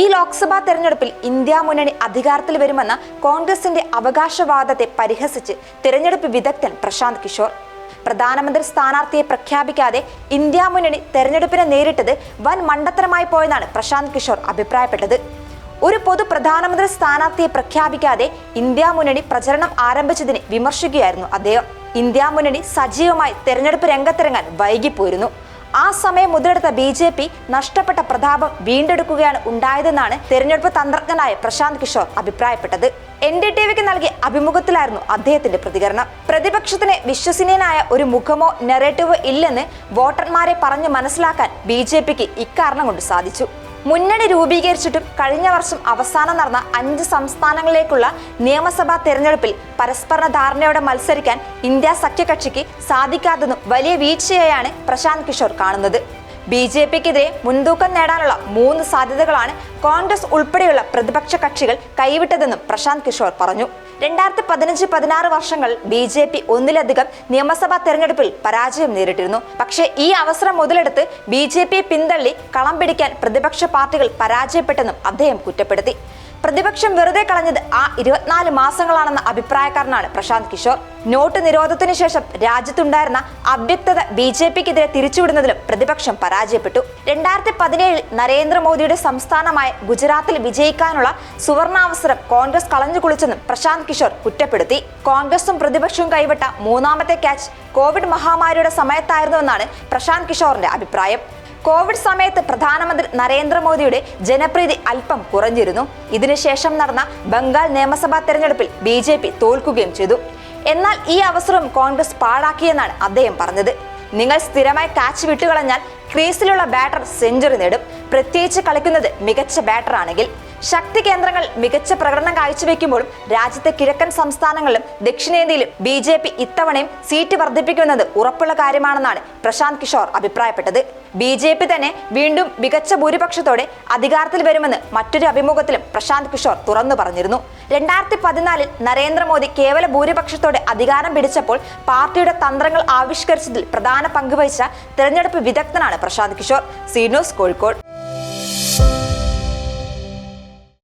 ഈ ലോക്സഭാ തെരഞ്ഞെടുപ്പിൽ ഇന്ത്യ മുന്നണി അധികാരത്തിൽ വരുമെന്ന കോൺഗ്രസിന്റെ അവകാശവാദത്തെ പരിഹസിച്ച് തിരഞ്ഞെടുപ്പ് വിദഗ്ധൻ പ്രശാന്ത് കിഷോർ. പ്രധാനമന്ത്രി സ്ഥാനാർത്ഥിയെ പ്രഖ്യാപിക്കാതെ ഇന്ത്യ മുന്നണി തെരഞ്ഞെടുപ്പിനെ നേരിട്ടത് വൻ മണ്ടത്തരമായി പോയെന്നാണ് പ്രശാന്ത് കിഷോർ അഭിപ്രായപ്പെട്ടത്. ഒരു പൊതു പ്രധാനമന്ത്രി സ്ഥാനാർത്ഥിയെ പ്രഖ്യാപിക്കാതെ ഇന്ത്യ മുന്നണി പ്രചരണം ആരംഭിച്ചതിനെ വിമർശിക്കുകയായിരുന്നു അദ്ദേഹം. ഇന്ത്യ മുന്നണി സജീവമായി തെരഞ്ഞെടുപ്പ് രംഗത്തിറങ്ങാൻ വൈകിപ്പോയിരുന്നു. ആ സമയം മുതലെടുത്ത ബി ജെ പി നഷ്ടപ്പെട്ട പ്രതാപം വീണ്ടെടുക്കുകയാണ് ഉണ്ടായതെന്നാണ് തെരഞ്ഞെടുപ്പ് തന്ത്രജ്ഞനായ പ്രശാന്ത് കിഷോർ അഭിപ്രായപ്പെട്ടത്. എൻ ഡി ടി വിക്ക് നൽകിയ അഭിമുഖത്തിലായിരുന്നു അദ്ദേഹത്തിന്റെ പ്രതികരണം. പ്രതിപക്ഷത്തിന് വിശ്വസനീയനായ ഒരു മുഖമോ നെറേറ്റീവോ ഇല്ലെന്ന് വോട്ടർമാരെ പറഞ്ഞു മനസ്സിലാക്കാൻ ബി ജെ പിക്ക് ഇക്കാരണം കൊണ്ട് സാധിച്ചു. മുന്നണി രൂപീകരിച്ചിട്ടും കഴിഞ്ഞ വർഷം അവസാനം നടന്ന അഞ്ച് സംസ്ഥാനങ്ങളിലേക്കുള്ള നിയമസഭാ തെരഞ്ഞെടുപ്പിൽ പരസ്പര ധാരണയോടെ മത്സരിക്കാൻ ഇന്ത്യ സഖ്യകക്ഷിക്ക് സാധിക്കാത്തതും വലിയ വീഴ്ചയായാണ് പ്രശാന്ത് കിഷോർ കാണുന്നത്. ബി ജെ പിക്കെതിരെ മുൻതൂക്കം നേടാനുള്ള മൂന്ന് സാധ്യതകളാണ് കോൺഗ്രസ് ഉൾപ്പെടെയുള്ള പ്രതിപക്ഷ കക്ഷികൾ കൈവിട്ടതെന്നും പ്രശാന്ത് കിഷോർ പറഞ്ഞു. രണ്ടായിരത്തി പതിനഞ്ച് പതിനാറ് വർഷങ്ങൾ ബി ജെ പി ഒന്നിലധികം നിയമസഭാ തെരഞ്ഞെടുപ്പിൽ പരാജയം നേരിട്ടിരുന്നു. പക്ഷേ ഈ അവസരം മുതലെടുത്ത് ബി ജെ പിയെ പിന്തള്ളി കളം പിടിക്കാൻ പ്രതിപക്ഷ പാർട്ടികൾ പരാജയപ്പെട്ടെന്നും അദ്ദേഹം കുറ്റപ്പെടുത്തി. പ്രതിപക്ഷം വെറുതെ കളഞ്ഞത് ആ ഇരുപത്തിനാല് മാസങ്ങളാണെന്ന അഭിപ്രായക്കാരനാണ് പ്രശാന്ത് കിഷോർ. നോട്ട് നിരോധത്തിന് ശേഷം രാജ്യത്തുണ്ടായിരുന്ന അവ്യക്തത ബി ജെ പിക്കെതിരെ തിരിച്ചുവിടുന്നതിലും പ്രതിപക്ഷം പരാജയപ്പെട്ടു. രണ്ടായിരത്തി പതിനേഴിൽ നരേന്ദ്രമോദിയുടെ സംസ്ഥാനമായ ഗുജറാത്തിൽ വിജയിക്കാനുള്ള സുവർണാവസരം കോൺഗ്രസ് കളഞ്ഞു കുളിച്ചെന്നും പ്രശാന്ത് കിഷോർ കുറ്റപ്പെടുത്തി. കോൺഗ്രസും പ്രതിപക്ഷവും കൈവിട്ട മൂന്നാമത്തെ ക്യാച്ച് കോവിഡ് മഹാമാരിയുടെ സമയത്തായിരുന്നുവെന്നാണ് പ്രശാന്ത് കിഷോറിന്റെ അഭിപ്രായം. കോവിഡ് സമയത്ത് പ്രധാനമന്ത്രി നരേന്ദ്രമോദിയുടെ ജനപ്രീതി അല്പം കുറഞ്ഞിരുന്നു. ഇതിനുശേഷം നടന്ന ബംഗാൾ നിയമസഭാ തെരഞ്ഞെടുപ്പിൽ ബി ജെ പി തോൽക്കുകയും ചെയ്തു. എന്നാൽ ഈ അവസരം കോൺഗ്രസ് പാഴാക്കിയെന്നാണ് അദ്ദേഹം പറഞ്ഞത്. നിങ്ങൾ സ്ഥിരമായി കാച്ച് വിട്ടുകളഞ്ഞാൽ ക്രീസിലുള്ള ബാറ്റർ സെഞ്ചുറി നേടും. പ്രത്യേകിച്ച് കളിക്കുന്നത് മികച്ച ബാറ്ററാണെങ്കിൽ. ശക്തി കേന്ദ്രങ്ങൾ മികച്ച പ്രകടനം കാഴ്ചവെക്കുമ്പോഴും രാജ്യത്തെ കിഴക്കൻ സംസ്ഥാനങ്ങളിലും ദക്ഷിണേന്ത്യയിലും ബി ജെ പി ഇത്തവണയും സീറ്റ് വർദ്ധിപ്പിക്കുമെന്നത് ഉറപ്പുള്ള കാര്യമാണെന്നാണ് പ്രശാന്ത് കിഷോർ അഭിപ്രായപ്പെട്ടത്. ബി ജെ പി തന്നെ വീണ്ടും മികച്ച ഭൂരിപക്ഷത്തോടെ അധികാരത്തിൽ വരുമെന്ന് മറ്റൊരു അഭിമുഖത്തിലും പ്രശാന്ത് കിഷോർ തുറന്നു പറഞ്ഞിരുന്നു. രണ്ടായിരത്തി പതിനാലിൽ നരേന്ദ്രമോദി കേവല ഭൂരിപക്ഷത്തോടെ അധികാരം പിടിച്ചപ്പോൾ പാർട്ടിയുടെ തന്ത്രങ്ങൾ ആവിഷ്കരിച്ചതിൽ പ്രധാന പങ്കുവഹിച്ച തെരഞ്ഞെടുപ്പ് വിദഗ്ധനാണ് പ്രശാന്ത് കിഷോർ. സീനോസ് കോഴിക്കോട്.